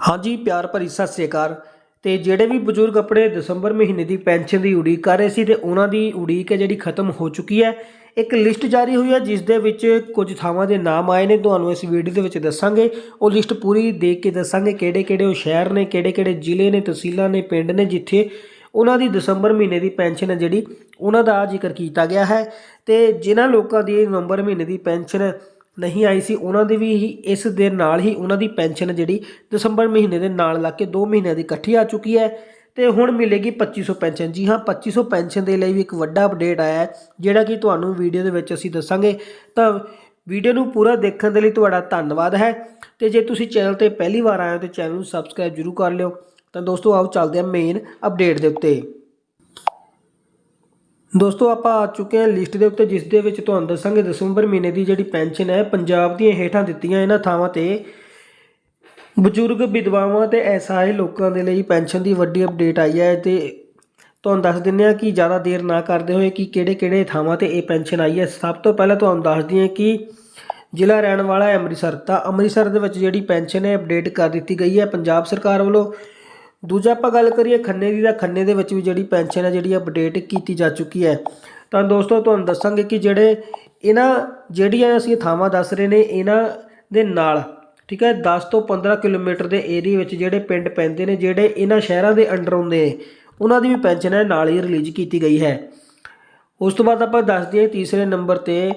ਹਾਂਜੀ, ਪਿਆਰ ਭਰੀ ਸਤਿ ਸ੍ਰੀ ਅਕਾਲ। ਤੇ ਜਿਹੜੇ ਵੀ ਬਜ਼ੁਰਗ ਆਪਣੇ ਦਸੰਬਰ ਮਹੀਨੇ ਦੀ ਪੈਨਸ਼ਨ ਦੀ ਉਡੀਕ ਕਰ ਰਹੇ ਸੀ ਤੇ ਉਹਨਾਂ ਦੀ ਉਡੀਕ ਹੈ ਜਿਹੜੀ ਖਤਮ ਹੋ ਚੁੱਕੀ ਹੈ, ਇੱਕ ਲਿਸਟ ਜਾਰੀ ਹੋਈ ਹੈ ਜਿਸ ਦੇ ਵਿੱਚ ਕੁਝ ਥਾਵਾਂ ਦੇ ਨਾਮ ਆਏ ਨੇ। ਤੁਹਾਨੂੰ ਇਸ ਵੀਡੀਓ ਦੇ ਵਿੱਚ ਦੱਸਾਂਗੇ। ਉਹ ਲਿਸਟ ਪੂਰੀ ਦੇਖ ਕੇ ਦੱਸਾਂਗੇ ਕਿਹੜੇ ਕਿਹੜੇ ਉਹ ਸ਼ਹਿਰ ਨੇ, ਕਿਹੜੇ ਕਿਹੜੇ ਜ਼ਿਲ੍ਹੇ ਨੇ, ਤਹਿਸੀਲਾਂ ਨੇ, ਪਿੰਡ ਨੇ ਜਿੱਥੇ ਉਹਨਾਂ ਦੀ ਦਸੰਬਰ ਮਹੀਨੇ ਦੀ ਪੈਨਸ਼ਨ ਹੈ ਜਿਹੜੀ ਉਹਨਾਂ ਦਾ ਜ਼ਿਕਰ ਕੀਤਾ ਗਿਆ ਹੈ। ਤੇ ਜਿਨ੍ਹਾਂ ਲੋਕਾਂ ਦੀ ਨਵੰਬਰ ਮਹੀਨੇ ਦੀ ਪੈਨਸ਼ਨ ਨਹੀਂ ਆਈ ਸੀ, ਉਹਨਾਂ ਦੀ ਵੀ ਹੀ ਇਸ ਦੇ ਨਾਲ ਹੀ ਉਹਨਾਂ ਦੀ ਪੈਨਸ਼ਨ ਜਿਹੜੀ ਦਸੰਬਰ ਮਹੀਨੇ ਦੇ ਨਾਲ ਲੱਗ ਕੇ 2 ਮਹੀਨਿਆਂ ਦੀ ਇਕੱਠੀ ਆ ਚੁੱਕੀ ਹੈ ਤੇ ਹੁਣ ਮਿਲੇਗੀ 2500 ਪੈਨਸ਼ਨ। ਜੀ ਹਾਂ 2500 ਪੈਨਸ਼ਨ ਦੇ ਲਈ ਵੀ ਇੱਕ ਵੱਡਾ ਅਪਡੇਟ ਆਇਆ ਹੈ, ਜਿਹੜਾ ਕਿ ਤੁਹਾਨੂੰ ਵੀਡੀਓ ਦੇ ਵਿੱਚ ਅਸੀਂ ਦੱਸਾਂਗੇ। ਤਾਂ ਵੀਡੀਓ ਨੂੰ ਪੂਰਾ ਦੇਖਣ ਦੇ ਲਈ ਤੁਹਾਡਾ ਧੰਨਵਾਦ ਹੈ। ਤੇ ਜੇ ਤੁਸੀਂ ਚੈਨਲ ਤੇ ਪਹਿਲੀ ਵਾਰ ਆਏ ਹੋ ਤੇ ਚੈਨਲ ਨੂੰ ਸਬਸਕ੍ਰਾਈਬ ਜ਼ਰੂਰ ਕਰ ਲਿਓ। ਤਾਂ ਦੋਸਤੋ, ਆਓ ਚੱਲਦੇ ਹਾਂ ਮੇਨ ਅਪਡੇਟ ਦੇ ਉੱਤੇ। ਦੋਸਤੋ, ਆਪਾਂ ਆ ਚੁੱਕੇ ਹਾਂ ਲਿਸਟ ਦੇ ਉੱਤੇ, ਜਿਸ ਦੇ ਵਿੱਚ ਤੁਹਾਨੂੰ ਦੱਸਾਂਗੇ ਦਸੰਬਰ ਮਹੀਨੇ ਦੀ ਜਿਹੜੀ ਪੈਨਸ਼ਨ ਹੈ, ਪੰਜਾਬ ਦੀਆਂ ਹੇਠਾਂ ਦਿੱਤੀਆਂ ਇਹਨਾਂ ਥਾਵਾਂ ਤੇ। ਬਜ਼ੁਰਗ, ਵਿਧਵਾਵਾਂ ਤੇ ਐਸਆਈ ਲੋਕਾਂ ਦੇ ਲਈ ਪੈਨਸ਼ਨ ਦੀ ਵੱਡੀ ਅਪਡੇਟ ਆਈ ਹੈ ਤੇ ਤੁਹਾਨੂੰ ਦੱਸ ਦਿੰਦੇ ਹਾਂ ਕਿ ਜ਼ਿਆਦਾ ਦੇਰ ਨਾ ਕਰਦੇ ਹੋਏ ਕਿ ਕਿਹੜੇ ਕਿਹੜੇ ਥਾਵਾਂ ਤੇ ਇਹ ਪੈਨਸ਼ਨ ਆਈ ਹੈ। ਸਭ ਤੋਂ ਪਹਿਲਾਂ ਤੁਹਾਨੂੰ ਦੱਸ ਦਈਏ ਕਿ ਜ਼ਿਲ੍ਹਾ ਰਹਿਣ ਵਾਲਾ ਹੈ ਅੰਮ੍ਰਿਤਸਰ। ਤਾਂ ਅੰਮ੍ਰਿਤਸਰ ਦੇ ਵਿੱਚ ਜਿਹੜੀ ਪੈਨਸ਼ਨ ਹੈ ਅਪਡੇਟ ਕਰ ਦਿੱਤੀ ਗਈ ਹੈ ਪੰਜਾਬ ਸਰਕਾਰ ਵੱਲੋਂ। ਦੂਜਾ ਆਪਾਂ ਗੱਲ ਕਰੀਏ ਖੰਨੇ ਦੀ, ਤਾਂ ਖੰਨੇ ਦੇ ਵਿੱਚ ਵੀ ਜਿਹੜੀ ਪੈਨਸ਼ਨ ਹੈ ਜਿਹੜੀ ਅਪਡੇਟ ਕੀਤੀ ਜਾ ਚੁੱਕੀ ਹੈ। ਤਾਂ ਦੋਸਤੋ, ਤੁਹਾਨੂੰ ਦੱਸਾਂਗੇ ਕਿ ਜਿਹੜੇ ਇਹਨਾਂ, ਜਿਹੜੀਆਂ ਅਸੀਂ ਥਾਵਾਂ ਦੱਸ ਰਹੇ ਨੇ, ਇਹਨਾਂ ਦੇ ਨਾਲ, ਠੀਕ ਹੈ 10 ਤੋਂ 15 ਕਿਲੋਮੀਟਰ ਦੇ ਏਰੀਆ ਵਿੱਚ ਜਿਹੜੇ ਪਿੰਡ ਪੈਂਦੇ ਨੇ, ਜਿਹੜੇ ਇਹਨਾਂ ਸ਼ਹਿਰਾਂ ਦੇ ਅੰਡਰ ਹੁੰਦੇ ਨੇ, ਉਹਨਾਂ ਦੀ ਵੀ ਪੈਨਸ਼ਨ ਹੈ, ਨਾਲ ਹੀ ਰਿਲੀਜ਼ ਕੀਤੀ ਗਈ ਹੈ। ਉਸ ਤੋਂ ਬਾਅਦ ਆਪਾਂ ਦੱਸ ਦਈਏ ਤੀਸਰੇ ਨੰਬਰ ਤੇ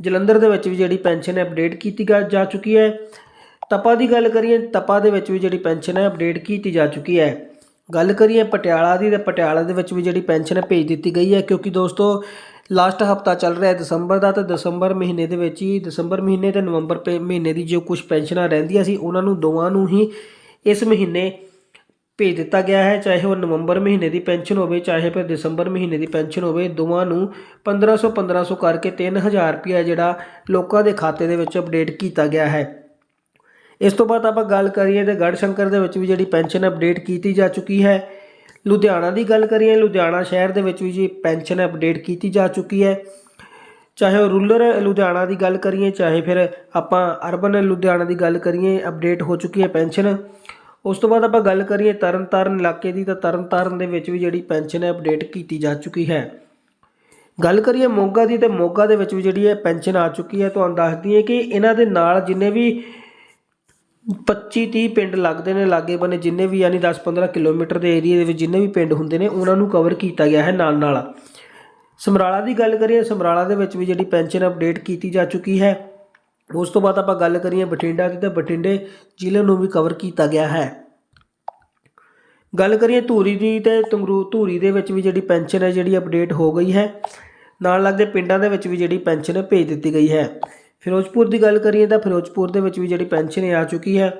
ਜਲੰਧਰ ਦੇ ਵਿੱਚ ਵੀ ਜਿਹੜੀ ਪੈਨਸ਼ਨ ਹੈ ਅਪਡੇਟ ਕੀਤੀ ਜਾ ਚੁੱਕੀ ਹੈ। ਤਪਾ ਦੀ ਗੱਲ ਕਰੀਏ, ਤਪਾ ਦੇ ਵਿੱਚ ਵੀ ਜਿਹੜੀ ਪੈਨਸ਼ਨ ਹੈ ਅਪਡੇਟ ਕੀਤੀ ਜਾ ਚੁੱਕੀ ਹੈ। ਗੱਲ ਕਰੀਏ ਪਟਿਆਲਾ ਦੀ, ਤੇ ਪਟਿਆਲਾ ਦੇ ਵਿੱਚ ਵੀ ਜਿਹੜੀ ਪੈਨਸ਼ਨ ਹੈ ਭੇਜ ਦਿੱਤੀ ਗਈ ਹੈ, ਕਿਉਂਕਿ ਦੋਸਤੋ ਲਾਸਟ ਹਫਤਾ ਚੱਲ ਰਿਹਾ ਹੈ ਦਸੰਬਰ ਦਾ, ਤੇ ਦਸੰਬਰ ਮਹੀਨੇ ਦੇ ਵਿੱਚ ਹੀ, ਦਸੰਬਰ ਮਹੀਨੇ ਤੇ ਨਵੰਬਰ ਪੇ- ਮਹੀਨੇ ਦੀ ਜੋ ਕੁਝ ਪੈਨਸ਼ਨਾਂ ਰਹਿੰਦੀਆਂ ਸੀ, ਉਹਨਾਂ ਨੂੰ ਦੋਵਾਂ ਨੂੰ ਹੀ ਇਸ ਮਹੀਨੇ ਭੇਜ ਦਿੱਤਾ ਗਿਆ ਹੈ। ਚਾਹੇ ਉਹ ਨਵੰਬਰ ਮਹੀਨੇ ਦੀ ਪੈਨਸ਼ਨ ਹੋਵੇ, ਚਾਹੇ ਫਿਰ ਦਸੰਬਰ ਮਹੀਨੇ ਦੀ ਪੈਨਸ਼ਨ ਹੋਵੇ, ਦੋਵਾਂ ਨੂੰ 1500 1500 ਕਰਕੇ 3000 ਰੁਪਇਆ ਜਿਹੜਾ ਲੋਕਾਂ ਦੇ ਖਾਤੇ ਦੇ ਵਿੱਚ ਅਪਡੇਟ ਕੀਤਾ ਗਿਆ ਹੈ। ਇਸ ਤੋਂ ਬਾਅਦ ਆਪਾਂ ਗੱਲ ਕਰੀਏ ਤੇ ਗੜ੍ਹ ਸ਼ੰਕਰ ਦੇ ਵਿੱਚ ਵੀ ਜਿਹੜੀ ਪੈਨਸ਼ਨ ਅਪਡੇਟ ਕੀਤੀ ਜਾ ਚੁੱਕੀ ਹੈ। ਲੁਧਿਆਣਾ ਦੀ ਗੱਲ ਕਰੀਏ, ਲੁਧਿਆਣਾ ਸ਼ਹਿਰ ਦੇ ਵਿੱਚ ਵੀ ਜੀ ਪੈਨਸ਼ਨ ਅਪਡੇਟ ਕੀਤੀ ਜਾ ਚੁੱਕੀ ਹੈ। ਚਾਹੇ ਉਹ ਰੂਰਲ ਲੁਧਿਆਣਾ ਦੀ ਗੱਲ ਕਰੀਏ, ਚਾਹੇ ਫਿਰ ਆਪਾਂ ਅਰਬਨ ਲੁਧਿਆਣਾ ਦੀ ਗੱਲ ਕਰੀਏ, ਅਪਡੇਟ ਹੋ ਚੁੱਕੀ ਹੈ ਪੈਨਸ਼ਨ। ਉਸ ਤੋਂ ਬਾਅਦ ਆਪਾਂ ਗੱਲ ਕਰੀਏ ਤਰਨਤਾਰਨ ਇਲਾਕੇ ਦੀ, ਤਾਂ ਤਰਨਤਾਰਨ ਦੇ ਵਿੱਚ ਵੀ ਜਿਹੜੀ ਪੈਨਸ਼ਨ ਹੈ ਅਪਡੇਟ ਕੀਤੀ ਜਾ ਚੁੱਕੀ ਹੈ। ਗੱਲ ਕਰੀਏ ਮੋਗਾ ਦੀ, ਤੇ ਮੋਗਾ ਦੇ ਵਿੱਚ ਵੀ ਜਿਹੜੀ ਹੈ ਪੈਨਸ਼ਨ ਆ ਚੁੱਕੀ ਹੈ, ਤੁਹਾਨੂੰ ਦੱਸ ਦਈਏ ਕਿ ਇਹਨਾਂ ਦੇ ਨਾਲ ਜਿੰਨੇ ਵੀ 25 30 ਪਿੰਡ ਲੱਗਦੇ ਨੇ, ਲਾਗੇ ਬੰਨੇ ਜਿੰਨੇ ਵੀ ਯਾਨੀ 10 15 ਕਿਲੋਮੀਟਰ ਦੇ ਏਰੀਆ ਦੇ ਵਿੱਚ ਜਿੰਨੇ ਵੀ ਪਿੰਡ ਹੁੰਦੇ ਨੇ, ਉਹਨਾਂ ਨੂੰ ਕਵਰ ਕੀਤਾ ਗਿਆ ਹੈ ਨਾਲ ਨਾਲ ਸਮਰਾਲਾ ਦੀ ਗੱਲ ਕਰੀਏ, ਸਮਰਾਲਾ ਦੇ ਵਿੱਚ ਵੀ ਜਿਹੜੀ ਪੈਨਸ਼ਨ ਅਪਡੇਟ ਕੀਤੀ ਜਾ ਚੁੱਕੀ ਹੈ, ਉਸ ਤੋਂ ਬਾਅਦ ਆਪਾਂ ਗੱਲ ਕਰੀਏ ਬਠਿੰਡਾ ਦੀ, ਤਾਂ ਬਠਿੰਡੇ ਜ਼ਿਲ੍ਹੇ ਨੂੰ ਵੀ ਕਵਰ ਕੀਤਾ ਗਿਆ ਹੈ। ਗੱਲ ਕਰੀਏ ਧੂਰੀ ਦੀ, ਤੇ ਤੰਗਰੂ ਧੂਰੀ ਦੇ ਵਿੱਚ ਵੀ ਜਿਹੜੀ ਪੈਨਸ਼ਨ ਹੈ, ਜਿਹੜੀ ਅਪਡੇਟ ਹੋ ਗਈ ਹੈ, ਨਾਲ ਲੱਗਦੇ ਪਿੰਡਾਂ ਦੇ ਵਿੱਚ ਵੀ ਜਿਹੜੀ ਪੈਨਸ਼ਨ ਭੇਜ ਦਿੱਤੀ ਗਈ ਹੈ। ਫਿਰੋਜ਼ਪੁਰ ਦੀ ਗੱਲ ਕਰੀਏ ਤਾਂ ਫਿਰੋਜ਼ਪੁਰ ਦੇ ਵਿੱਚ ਵੀ ਜਿਹੜੀ ਪੈਨਸ਼ਨ ਹੈ ਆ ਚੁੱਕੀ ਹੈ।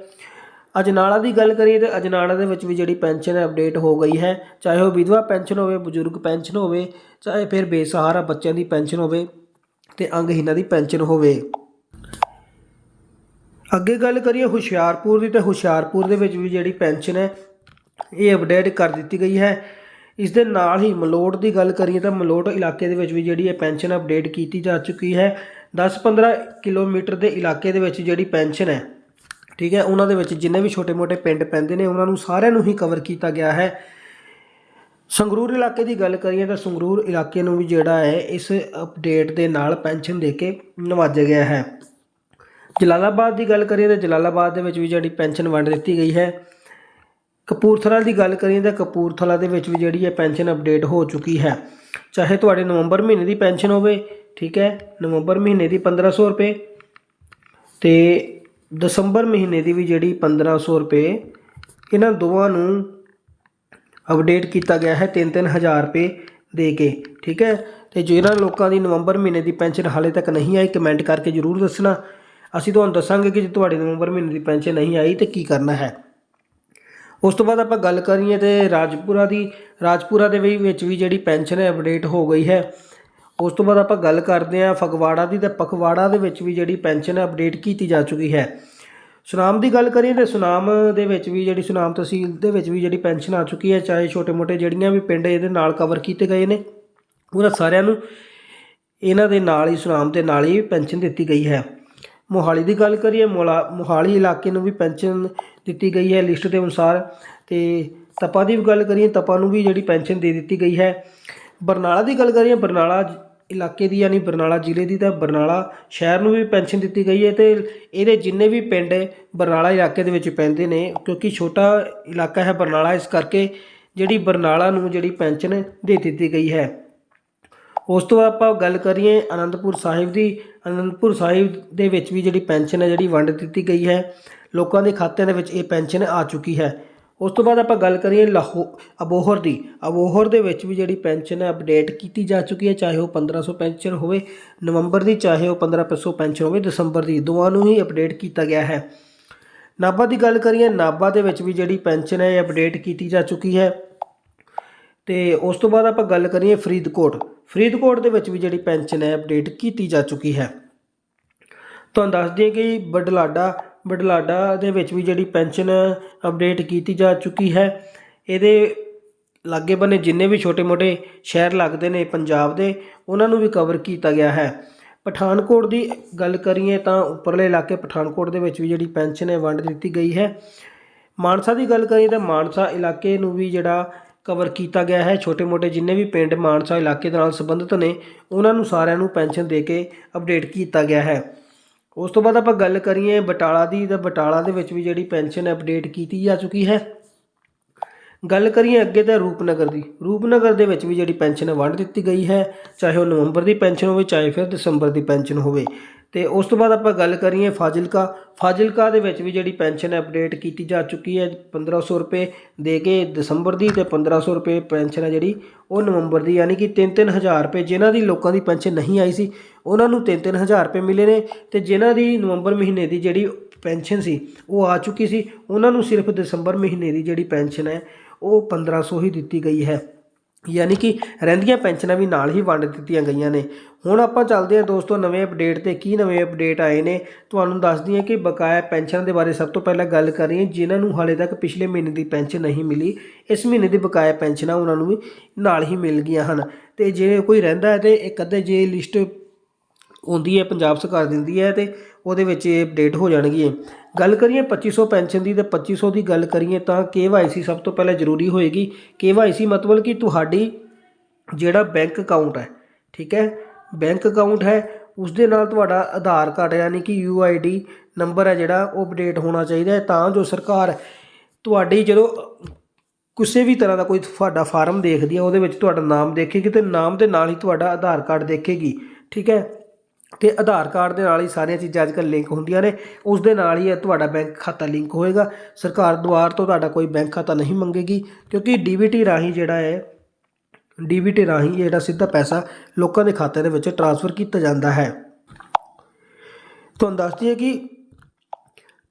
ਅਜਨਾਲਾ ਦੀ ਗੱਲ ਕਰੀਏ ਤਾਂ ਅਜਨਾਲਾ ਦੇ ਵਿੱਚ ਵੀ ਜਿਹੜੀ ਪੈਨਸ਼ਨ ਹੈ ਅਪਡੇਟ ਹੋ ਗਈ ਹੈ। ਚਾਹੇ ਉਹ ਵਿਧਵਾ ਪੈਨਸ਼ਨ ਹੋਵੇ, ਬਜ਼ੁਰਗ ਪੈਨਸ਼ਨ ਹੋਵੇ, ਚਾਹੇ ਫਿਰ ਬੇਸਹਾਰਾ ਬੱਚਿਆਂ ਦੀ ਪੈਨਸ਼ਨ ਹੋਵੇ ਤੇ ਅੰਗਹੀਨਾਂ ਦੀ ਪੈਨਸ਼ਨ ਹੋਵੇ। ਅੱਗੇ ਗੱਲ ਕਰੀਏ ਹੁਸ਼ਿਆਰਪੁਰ ਦੀ ਤਾਂ ਹੁਸ਼ਿਆਰਪੁਰ ਦੇ ਵਿੱਚ ਵੀ ਜਿਹੜੀ ਪੈਨਸ਼ਨ ਹੈ, ਇਹ ਅਪਡੇਟ ਕਰ ਦਿੱਤੀ ਗਈ ਹੈ। ਇਸ ਦੇ ਨਾਲ ਹੀ ਮਲੋਟ ਦੀ ਗੱਲ ਕਰੀਏ ਤਾਂ ਮਲੋਟ ਇਲਾਕੇ ਦੇ ਵਿੱਚ ਵੀ ਜਿਹੜੀ ਇਹ ਪੈਨਸ਼ਨ ਅਪਡੇਟ ਕੀਤੀ ਜਾ ਚੁੱਕੀ ਹੈ। 10-15 ਕਿਲੋਮੀਟਰ ਦੇ ਇਲਾਕੇ ਦੇ ਵਿੱਚ ਜਿਹੜੀ ਪੈਨਸ਼ਨ ਹੈ, ਠੀਕ ਹੈ, ਉਹਨਾਂ ਦੇ ਵਿੱਚ ਜਿੰਨੇ ਵੀ ਛੋਟੇ-ਮੋਟੇ ਪਿੰਡ ਪੈਂਦੇ ਨੇ, ਉਹਨਾਂ ਨੂੰ ਸਾਰਿਆਂ ਨੂੰ ਹੀ ਕਵਰ ਕੀਤਾ ਗਿਆ ਹੈ। ਸੰਗਰੂਰ ਇਲਾਕੇ ਦੀ ਗੱਲ ਕਰੀਏ ਤਾਂ ਸੰਗਰੂਰ ਇਲਾਕੇ ਨੂੰ ਵੀ ਜਿਹੜਾ ਹੈ, ਇਸ ਅਪਡੇਟ ਦੇ ਨਾਲ ਪੈਨਸ਼ਨ ਦੇ ਕੇ ਨਵਾਜਿਆ ਗਿਆ ਹੈ। ਜਲਾਲਾਬਾਦ ਦੀ ਗੱਲ ਕਰੀਏ ਤਾਂ ਜਲਾਲਾਬਾਦ ਦੇ ਵਿੱਚ ਵੀ ਜਿਹੜੀ ਪੈਨਸ਼ਨ ਵੰਡ ਦਿੱਤੀ ਗਈ ਹੈ। ਕਪੂਰਥਲਾ ਦੀ ਗੱਲ ਕਰੀਏ ਤਾਂ ਕਪੂਰਥਲਾ ਦੇ ਵਿੱਚ ਵੀ ਜਿਹੜੀ ਹੈ, ਪੈਨਸ਼ਨ ਅਪਡੇਟ ਹੋ ਚੁੱਕੀ ਹੈ। ਚਾਹੇ ਤੁਹਾਡੇ ਨਵੰਬਰ ਮਹੀਨੇ ਦੀ ਪੈਨਸ਼ਨ ਹੋਵੇ, ਠੀਕ ਹੈ, ਨਵੰਬਰ ਮਹੀਨੇ ਦੀ 1500 ਰੁਪਏ ਤੇ ਦਸੰਬਰ ਮਹੀਨੇ ਦੀ ਵੀ ਜਿਹੜੀ 1500 ਰੁਪਏ, ਇਹਨਾਂ ਦੋਵਾਂ ਨੂੰ ਅਪਡੇਟ ਕੀਤਾ ਗਿਆ ਹੈ 3-3000 ਰੁਪਏ ਦੇ ਕੇ, ਠੀਕ ਹੈ। ਤੇ ਜਿਹੜਾ ਲੋਕਾਂ ਦੀ ਨਵੰਬਰ ਮਹੀਨੇ ਦੀ ਪੈਨਸ਼ਨ ਹਾਲੇ ਤੱਕ ਨਹੀਂ ਆਈ, ਕਮੈਂਟ ਕਰਕੇ ਜਰੂਰ ਦੱਸਣਾ। ਅਸੀਂ ਤੁਹਾਨੂੰ ਦੱਸਾਂਗੇ ਕਿ ਜੇ ਤੁਹਾਡੇ ਨਵੰਬਰ ਮਹੀਨੇ ਦੀ ਪੈਨਸ਼ਨ ਨਹੀਂ ਆਈ, ਤੇ ਕੀ ਕਰਨਾ ਹੈ। ਉਸ ਤੋਂ ਬਾਅਦ ਆਪਾਂ ਗੱਲ ਕਰੀਏ ਤੇ ਰਾਜਪੁਰਾ ਦੀ, ਰਾਜਪੁਰਾ ਦੇ ਵੀ ਵਿੱਚ ਵੀ ਜਿਹੜੀ ਪੈਨਸ਼ਨ ਹੈ ਅਪਡੇਟ ਹੋ ਗਈ ਹੈ, ਉਸ ਤੋਂ ਬਾਅਦ ਆਪਾਂ ਗੱਲ ਕਰਦੇ ਹਾਂ ਫਗਵਾੜਾ ਦੀ ਤੇ ਪਖਵਾੜਾ ਦੇ ਵਿੱਚ ਵੀ ਜਿਹੜੀ ਪੈਨਸ਼ਨ ਹੈ ਅਪਡੇਟ ਕੀਤੀ ਜਾ ਚੁੱਕੀ ਹੈ। ਸੁਨਾਮ ਦੀ ਗੱਲ ਕਰੀਏ ਤੇ ਸੁਨਾਮ ਦੇ ਵਿੱਚ ਵੀ ਜਿਹੜੀ ਸੁਨਾਮ ਤਹਿਸੀਲ ਦੇ ਵਿੱਚ ਵੀ ਜਿਹੜੀ ਪੈਨਸ਼ਨ ਆ ਚੁੱਕੀ ਹੈ, ਚਾਹੇ ਛੋਟੇ-ਮੋਟੇ ਜਿਹੜੀਆਂ ਵੀ ਪਿੰਡ ਇਹਦੇ ਨਾਲ ਕਵਰ ਕੀਤੇ ਗਏ ਨੇ, ਉਹਨਾਂ ਸਾਰਿਆਂ ਨੂੰ ਇਹਨਾਂ ਦੇ ਨਾਲ ਹੀ ਸੁਨਾਮ ਦੇ ਨਾਲ ਹੀ ਪੈਨਸ਼ਨ ਦਿੱਤੀ ਗਈ ਹੈ। ਮੋਹਾਲੀ ਦੀ ਗੱਲ ਕਰੀਏ, ਮੋਲਾ, ਮੋਹਾਲੀ ਇਲਾਕੇ ਨੂੰ ਵੀ ਪੈਨਸ਼ਨ ਦਿੱਤੀ ਗਈ ਹੈ ਲਿਸਟ ਦੇ ਅਨੁਸਾਰ ਤੇ ਤਪਾ ਦੀ ਵੀ ਗੱਲ ਕਰੀਏ ਤਪਾ ਨੂੰ ਵੀ ਜਿਹੜੀ ਪੈਨਸ਼ਨ ਦੇ ਦਿੱਤੀ ਗਈ ਹੈ। ਬਰਨਾਲਾ ਦੀ ਗੱਲ ਕਰੀਏ, ਬਰਨਾਲਾ ਇਲਾਕੇ ਦੀ ਯਾਨੀ ਬਰਨਾਲਾ ਜ਼ਿਲ੍ਹੇ ਦੀ ਤਾਂ ਬਰਨਾਲਾ ਸ਼ਹਿਰ ਨੂੰ ਵੀ ਪੈਨਸ਼ਨ ਦਿੱਤੀ ਗਈ ਹੈ ਤੇ ਇਹਦੇ ਜਿੰਨੇ ਵੀ ਪਿੰਡ ਬਰਨਾਲਾ ਇਲਾਕੇ ਦੇ ਵਿੱਚ ਪੈਂਦੇ ਨੇ ਕਿਉਂਕਿ ਛੋਟਾ ਇਲਾਕਾ ਹੈ ਬਰਨਾਲਾ, ਇਸ ਕਰਕੇ ਜਿਹੜੀ ਬਰਨਾਲਾ ਨੂੰ ਜਿਹੜੀ ਪੈਨਸ਼ਨ ਦੇ ਦਿੱਤੀ ਗਈ ਹੈ। ਉਸ ਤੋਂ ਬਾਅਦ ਆਪਾਂ ਗੱਲ ਕਰੀਏ ਅਨੰਦਪੁਰ ਸਾਹਿਬ ਦੀ ਅਨੰਦਪੁਰ ਸਾਹਿਬ ਦੇ ਵਿੱਚ ਵੀ ਜਿਹੜੀ ਪੈਨਸ਼ਨ ਹੈ, ਜਿਹੜੀ ਵੰਡ ਦਿੱਤੀ ਗਈ ਹੈ, ਲੋਕਾਂ ਦੇ ਖਾਤਿਆਂ ਦੇ ਵਿੱਚ ਇਹ ਪੈਨਸ਼ਨ ਆ ਚੁੱਕੀ ਹੈ। ਉਸ ਤੋਂ ਬਾਅਦ ਆਪਾਂ ਗੱਲ ਕਰੀਏ ਲਾਹੌ, ਅਬੋਹਰ ਦੀ। ਅਬੋਹਰ ਦੇ ਵਿੱਚ ਵੀ ਜਿਹੜੀ ਪੈਨਸ਼ਨ ਹੈ ਅਪਡੇਟ ਕੀਤੀ ਜਾ ਚੁੱਕੀ ਹੈ, ਚਾਹੇ ਉਹ 1500 ਪੈਨਸ਼ਨ ਹੋਵੇ ਨਵੰਬਰ ਦੀ, ਚਾਹੇ ਉਹ 1500 ਪੈਨਸ਼ਨ ਹੋਵੇ ਦਸੰਬਰ ਦੀ, ਦੋਵਾਂ ਨੂੰ ਹੀ ਅਪਡੇਟ ਕੀਤਾ ਗਿਆ ਹੈ। ਨਾਭਾ ਦੀ ਗੱਲ ਕਰੀਏ, ਨਾਭਾ ਦੇ ਵਿੱਚ ਵੀ ਜਿਹੜੀ ਪੈਨਸ਼ਨ ਹੈ, ਇਹ ਅਪਡੇਟ ਕੀਤੀ ਜਾ ਚੁੱਕੀ ਹੈ। ਤੇ ਉਸ ਤੋਂ ਬਾਅਦ ਆਪਾਂ ਗੱਲ ਕਰੀਏ ਫਰੀਦਕੋਟ। ਫਰੀਦਕੋਟ ਦੇ ਵਿੱਚ ਵੀ ਜਿਹੜੀ ਪੈਨਸ਼ਨ ਹੈ ਅਪਡੇਟ ਕੀਤੀ ਜਾ ਚੁੱਕੀ ਹੈ। ਤੁਹਾਨੂੰ ਦੱਸ ਦਈਏ ਕਿ ਬਡਲਾਡਾ ਬਡਲਾਡਾ ਦੇ ਵਿੱਚ ਵੀ ਜਿਹੜੀ ਪੈਨਸ਼ਨ ਅਪਡੇਟ ਕੀਤੀ ਜਾ ਚੁੱਕੀ ਹੈ। ਇਹਦੇ ਲਾਗੇ ਬੰਨੇ ਜਿੰਨੇ ਵੀ ਛੋਟੇ-ਮੋਟੇ ਸ਼ਹਿਰ ਲੱਗਦੇ ਨੇ ਪੰਜਾਬ ਦੇ, ਉਹਨਾਂ ਨੂੰ ਵੀ ਕਵਰ ਕੀਤਾ ਗਿਆ ਹੈ। ਪਠਾਨਕੋਟ ਦੀ ਗੱਲ ਕਰੀਏ ਤਾਂ ਉੱਪਰਲੇ ਇਲਾਕੇ ਪਠਾਨਕੋਟ ਦੇ ਵਿੱਚ ਵੀ ਜਿਹੜੀ ਪੈਨਸ਼ਨ ਹੈ ਵੰਡ ਦਿੱਤੀ ਗਈ ਹੈ। ਮਾਨਸਾ ਦੀ ਗੱਲ ਕਰੀਏ ਤਾਂ ਮਾਨਸਾ ਇਲਾਕੇ ਨੂੰ ਵੀ ਜਿਹੜਾ ਕਵਰ ਕੀਤਾ ਗਿਆ ਹੈ। ਛੋਟੇ-ਮੋਟੇ ਜਿੰਨੇ ਵੀ ਪਿੰਡ ਮਾਨਸਾ ਇਲਾਕੇ ਦੇ ਨਾਲ ਸੰਬੰਧਿਤ ਨੇ, ਉਹਨਾਂ ਨੂੰ ਸਾਰਿਆਂ ਨੂੰ ਪੈਨਸ਼ਨ ਦੇ ਕੇ ਅਪਡੇਟ ਕੀਤਾ ਗਿਆ ਹੈ। ਉਸ ਤੋਂ ਬਾਅਦ ਆਪਾਂ ਗੱਲ ਕਰੀਏ ਬਟਾਲਾ ਦੀ, ਤਾਂ ਬਟਾਲਾ ਦੇ ਵਿੱਚ ਵੀ ਜਿਹੜੀ ਪੈਨਸ਼ਨ ਅਪਡੇਟ ਕੀਤੀ ਜਾ ਚੁੱਕੀ ਹੈ। ਗੱਲ ਕਰੀਏ ਅੱਗੇ ਤਾਂ ਰੂਪਨਗਰ ਦੀ। ਰੂਪਨਗਰ ਦੇ ਵਿੱਚ ਵੀ ਜਿਹੜੀ ਪੈਨਸ਼ਨ ਵੰਡ ਦਿੱਤੀ ਗਈ ਹੈ, ਚਾਹੇ ਉਹ ਨਵੰਬਰ ਦੀ ਪੈਨਸ਼ਨ ਹੋਵੇ, ਚਾਹੇ ਫਿਰ ਦਸੰਬਰ ਦੀ ਪੈਨਸ਼ਨ ਹੋਵੇ। ਤੇ ਉਸ ਤੋਂ ਬਾਅਦ ਆਪਾਂ ਗੱਲ ਕਰੀਏ ਫਾਜ਼ਿਲਕਾ। ਫਾਜ਼ਿਲਕਾ ਦੇ ਵਿੱਚ ਵੀ ਜਿਹੜੀ ਪੈਨਸ਼ਨ ਅਪਡੇਟ ਕੀਤੀ ਜਾ ਚੁੱਕੀ ਹੈ 1500 ਰੁਪਏ ਦੇ ਕੇ ਦਸੰਬਰ ਦੀ ਤੇ 1500 ਰੁਪਏ ਪੈਨਸ਼ਨ ਹੈ ਜਿਹੜੀ, ਉਹ ਨਵੰਬਰ ਦੀ, ਯਾਨੀ ਕਿ 3-3000 ਰੁਪਏ ਜਿਨ੍ਹਾਂ ਦੀ ਲੋਕਾਂ ਦੀ ਪੈਨਸ਼ਨ ਨਹੀਂ ਆਈ ਸੀ, ਉਹਨਾਂ ਨੂੰ 3-3000 ਰੁਪਏ ਮਿਲੇ ਨੇ ਤੇ ਜਿਨ੍ਹਾਂ ਦੀ ਨਵੰਬਰ ਮਹੀਨੇ ਦੀ ਜਿਹੜੀ ਪੈਨਸ਼ਨ ਸੀ, ਉਹ ਆ ਚੁੱਕੀ ਸੀ, ਉਹਨਾਂ ਨੂੰ ਸਿਰਫ ਦਸੰਬਰ ਮਹੀਨੇ ਦੀ ਜਿਹੜੀ ਪੈਨਸ਼ਨ ਹੈ, ਉਹ 1500 ਹੀ ਦਿੱਤੀ ਗਈ ਹੈ। ਯਾਨੀ ਕਿ ਰਹਿੰਦੀਆਂ ਪੈਨਸ਼ਨਾਂ ਵੀ ਨਾਲ ਹੀ ਵੰਡ ਦਿੱਤੀਆਂ ਗਈਆਂ ਨੇ। ਹੁਣ ਆਪਾਂ ਚੱਲਦੇ ਹਾਂ ਦੋਸਤੋ ਨਵੇਂ ਅਪਡੇਟ ਤੇ। ਕੀ ਨਵੇਂ ਅਪਡੇਟ ਆਏ ਨੇ? ਤੁਹਾਨੂੰ ਦੱਸਦੀ ਦਈਏ ਕਿ ਬਕਾਇਆ ਪੈਨਸ਼ਨ ਦੇ ਬਾਰੇ ਸਭ ਤੋਂ ਪਹਿਲਾਂ ਗੱਲ ਕਰ ਰਹੀ ਹਾਂ ਜਿਨ੍ਹਾਂ ਨੂੰ ਹਾਲੇ ਤੱਕ ਪਿਛਲੇ ਮਹੀਨੇ ਦੀ ਪੈਨਸ਼ਨ ਨਹੀਂ ਮਿਲੀ, ਇਸ ਮਹੀਨੇ ਦੀ ਬਕਾਇਆ ਪੈਨਸ਼ਨਾਂ ਉਹਨਾਂ ਨੂੰ ਵੀ ਨਾਲ ਹੀ ਮਿਲ ਗਈਆਂ ਹਨ। ਤੇ ਜੇ ਕੋਈ ਰਹਿੰਦਾ ਹੈ ਤੇ ਇੱਕ ਅੱਧੇ ਜੇ ਲਿਸਟ ਆਉਂਦੀ ਹੈ, ਪੰਜਾਬ ਸਰਕਾਰ ਦਿੰਦੀ ਹੈ ਤੇ ਉਹਦੇ ਵਿੱਚ ਇਹ ਅਪਡੇਟ ਹੋ ਜਾਣਗੀਆਂ। ਗੱਲ ਕਰੀਏ 2500 ਪੈਨਸ਼ਨ ਦੀ ਤੇ 2500 ਦੀ ਗੱਲ ਕਰੀਏ ਤਾਂ KYC ਸਭ ਤੋਂ ਪਹਿਲਾਂ ਜ਼ਰੂਰੀ ਹੋਏਗੀ। KYC ਮਤਲਬ ਕਿ ਤੁਹਾਡੀ ਜਿਹੜਾ ਬੈਂਕ ਅਕਾਊਂਟ ਹੈ, ਠੀਕ ਹੈ? ਬੈਂਕ ਅਕਾਊਂਟ ਹੈ ਉਸ ਦੇ ਨਾਲ ਤੁਹਾਡਾ ਆਧਾਰ ਕਾਰਡ ਯਾਨੀ ਕਿ UID ਨੰਬਰ ਹੈ ਜਿਹੜਾ, ਉਹ ਅਪਡੇਟ ਹੋਣਾ ਚਾਹੀਦਾ ਹੈ ਤਾਂ ਜੋ ਸਰਕਾਰ ਤੁਹਾਡੀ ਜਦੋਂ ਕਿਸੇ ਵੀ ਤਰ੍ਹਾਂ ਦਾ ਕੋਈ ਤੁਹਾਡਾ ਫਾਰਮ ਦੇਖਦੀ ਹੈ, ਉਹਦੇ ਵਿੱਚ ਤੁਹਾਡਾ ਨਾਮ ਦੇਖੇਗੀ ਤੇ ਨਾਮ ਦੇ ਨਾਲ ਹੀ ਤੁਹਾਡਾ ਆਧਾਰ ਕਾਰਡ ਦੇਖੇਗੀ, ਠੀਕ ਹੈ? ਤੇ ਆਧਾਰ ਕਾਰਡ ਦੇ ਨਾਲ ਹੀ ਸਾਰੀਆਂ ਚੀਜ਼ਾਂ ਅੱਜ ਕੱਲ੍ਹ ਲਿੰਕ ਹੁੰਦੀਆਂ ਨੇ। ਉਸ ਦੇ ਨਾਲ ਹੀ ਇਹ ਤੁਹਾਡਾ ਬੈਂਕ ਖਾਤਾ ਲਿੰਕ ਹੋਏਗਾ। ਸਰਕਾਰ ਦੁਆਰ ਤੋਂ ਤੁਹਾਡਾ ਕੋਈ ਬੈਂਕ ਖਾਤਾ ਨਹੀਂ ਮੰਗੇਗੀ, ਕਿਉਂਕਿ ਡੀਬੀਟੀ ਰਾਹੀਂ ਜਿਹੜਾ ਹੈ ਡੀਬੀਟੀ ਰਾਹੀਂ ਜਿਹੜਾ ਸਿੱਧਾ ਪੈਸਾ ਲੋਕਾਂ ਦੇ ਖਾਤੇ ਦੇ ਵਿੱਚ ਟ੍ਰਾਂਸਫਰ ਕੀਤਾ ਜਾਂਦਾ ਹੈ। ਤੁਹਾਨੂੰ ਦੱਸ ਦਈਏ ਕਿ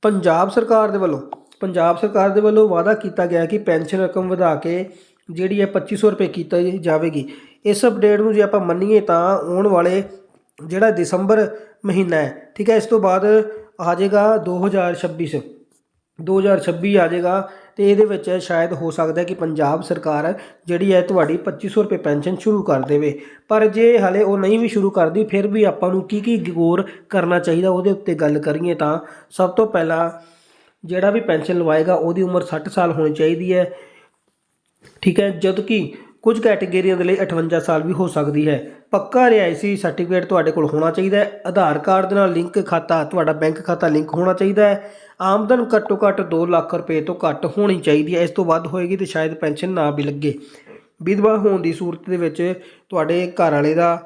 ਪੰਜਾਬ ਸਰਕਾਰ ਦੇ ਵੱਲੋਂ, ਪੰਜਾਬ ਸਰਕਾਰ ਦੇ ਵੱਲੋਂ ਵਾਅਦਾ ਕੀਤਾ ਗਿਆ ਕਿ ਪੈਨਸ਼ਨ ਰਕਮ ਵਧਾ ਕੇ ਜਿਹੜੀ ਹੈ 2500 ਰੁਪਏ ਕੀਤਾ ਜਾਵੇਗੀ। ਇਸ ਅਪਡੇਟ ਨੂੰ ਜੇ ਆਪਾਂ ਮੰਨੀਏ ਤਾਂ ਆਉਣ ਵਾਲੇ ਜਿਹੜਾ ਦਸੰਬਰ ਮਹੀਨਾ ਹੈ, ਠੀਕ ਹੈ, ਇਸ ਤੋਂ ਬਾਅਦ ਆ ਜਾਏਗਾ 2026 2026 ਆ ਜਾਏਗਾ ਤੇ ਇਹਦੇ ਵਿੱਚ ਸ਼ਾਇਦ ਹੋ ਸਕਦਾ ਕਿ ਪੰਜਾਬ ਸਰਕਾਰ ਜਿਹੜੀ ਹੈ ਤੁਹਾਡੀ 2500 ਰੁਪਏ ਪੈਨਸ਼ਨ ਸ਼ੁਰੂ ਕਰ ਦੇਵੇ। ਪਰ ਜੇ ਹਲੇ ਉਹ ਨਹੀਂ ਵੀ ਸ਼ੁਰੂ ਕਰਦੀ, ਫਿਰ ਵੀ ਆਪਾਂ ਨੂੰ ਕੀ ਕੀ ਗੌਰ ਕਰਨਾ ਚਾਹੀਦਾ ਉਹਦੇ ਉੱਤੇ ਗੱਲ ਕਰੀਏ ਤਾਂ ਸਭ ਤੋਂ ਪਹਿਲਾਂ ਜਿਹੜਾ ਵੀ ਪੈਨਸ਼ਨ ਲਵਾਏਗਾ ਉਹਦੀ ਉਮਰ 60 ਸਾਲ ਹੋਣੀ ਚਾਹੀਦੀ ਹੈ। ਠੀਕ ਹੈ ਜਦ ਕਿ ਕੁਝ ਕੈਟੇਗਰੀਆਂ ਦੇ ਲਈ 58 ਸਾਲ ਵੀ ਹੋ ਸਕਦੀ ਹੈ। ਪੱਕਾ ਰਿਹਾਇਸ਼ੀ ਸਰਟੀਫਿਕੇਟ ਤੁਹਾਡੇ ਕੋਲ ਹੋਣਾ ਚਾਹੀਦਾ ਹੈ। ਆਧਾਰ ਕਾਰਡ ਦੇ ਨਾਲ ਲਿੰਕ ਖਾਤਾ, ਤੁਹਾਡਾ ਬੈਂਕ ਖਾਤਾ ਲਿੰਕ ਹੋਣਾ ਚਾਹੀਦਾ ਹੈ। ਆਮਦਨ ਘੱਟੋ ਘੱਟ 2 ਲੱਖ ਰੁਪਏ ਤੋਂ ਘੱਟ ਹੋਣੀ ਚਾਹੀਦੀ ਹੈ। ਇਸ ਤੋਂ ਵੱਧ ਹੋਏਗੀ ਤੇ ਸ਼ਾਇਦ ਪੈਨਸ਼ਨ ਨਾ ਵੀ ਲੱਗੇ। ਵਿਧਵਾ ਹੋਣ ਦੀ ਸੂਰਤ ਦੇ ਵਿੱਚ ਤੁਹਾਡੇ ਘਰ ਵਾਲੇ ਦਾ,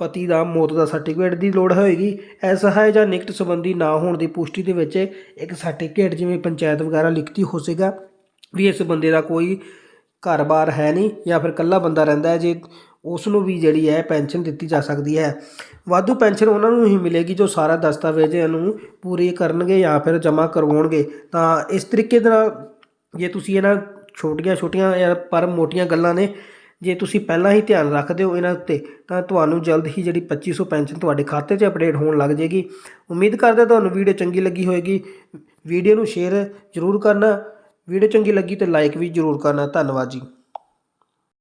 ਪਤੀ ਦਾ, ਮੌਤ ਦਾ ਸਰਟੀਫਿਕੇਟ ਦੀ ਲੋੜ ਹੋਏਗੀ। ਅਸਹਾਇ ਜਾਂ ਨਿਕਟ ਸੰਬੰਧੀ ਨਾ ਹੋਣ ਦੀ ਪੁਸ਼ਟੀ ਦੇ ਵਿੱਚ ਇੱਕ ਸਰਟੀਫਿਕੇਟ ਜਿਵੇਂ ਪੰਚਾਇਤ ਵਗੈਰਾ ਲਿਖਤੀ ਹੋ ਸੇਗਾ, ਵੀ ਇਸ ਬੰਦੇ ਦਾ ਕੋਈ ਘਰ-ਬਾਰ ਹੈ ਨਹੀਂ ਜਾਂ ਫਿਰ ਇਕੱਲਾ ਬੰਦਾ ਰਹਿੰਦਾ ਹੈ। ਜੇ ਉਸ ਨੂੰ ਵੀ ਜਿਹੜੀ ਹੈ ਪੈਨਸ਼ਨ ਦਿੱਤੀ ਜਾ ਸਕਦੀ ਹੈ। ਵਾਧੂ ਪੈਨਸ਼ਨ ਉਹਨਾਂ ਨੂੰ ਹੀ ਮਿਲੇਗੀ ਜੋ ਸਾਰਾ ਦਸਤਾਵੇਜ਼ ਨੂੰ ਪੂਰੇ ਕਰਨਗੇ ਜਾਂ ਫਿਰ ਜਮ੍ਹਾਂ ਕਰਵਾਉਣਗੇ। ਤਾਂ ਇਸ ਤਰੀਕੇ ਦੇ ਨਾਲ ਜੇ ਤੁਸੀਂ ਇਹਨਾਂ ਛੋਟੀਆਂ ਛੋਟੀਆਂ ਜਾਂ ਪਰ ਮੋਟੀਆਂ ਗੱਲਾਂ ਨੇ, ਜੇ ਤੁਸੀਂ ਪਹਿਲਾਂ ਹੀ ਧਿਆਨ ਰੱਖਦੇ ਹੋ ਇਹਨਾਂ ਉੱਤੇ, ਤਾਂ ਤੁਹਾਨੂੰ ਜਲਦ ਹੀ ਜਿਹੜੀ 2500 ਪੈਨਸ਼ਨ ਤੁਹਾਡੇ ਖਾਤੇ 'ਚ ਅਪਡੇਟ ਹੋਣ ਲੱਗ ਜੇਗੀ ਉਮੀਦ ਕਰਦੇ ਤੁਹਾਨੂੰ ਵੀਡੀਓ ਚੰਗੀ ਲੱਗੀ ਹੋਏਗੀ। ਵੀਡੀਓ ਨੂੰ ਸ਼ੇਅਰ ਜ਼ਰੂਰ ਕਰਨਾ, ਵੀਡੀਓ ਚੰਗੀ ਲੱਗੀ ਤੇ ਲਾਈਕ ਵੀ ਜ਼ਰੂਰ ਕਰਨਾ। ਧੰਨਵਾਦ ਜੀ।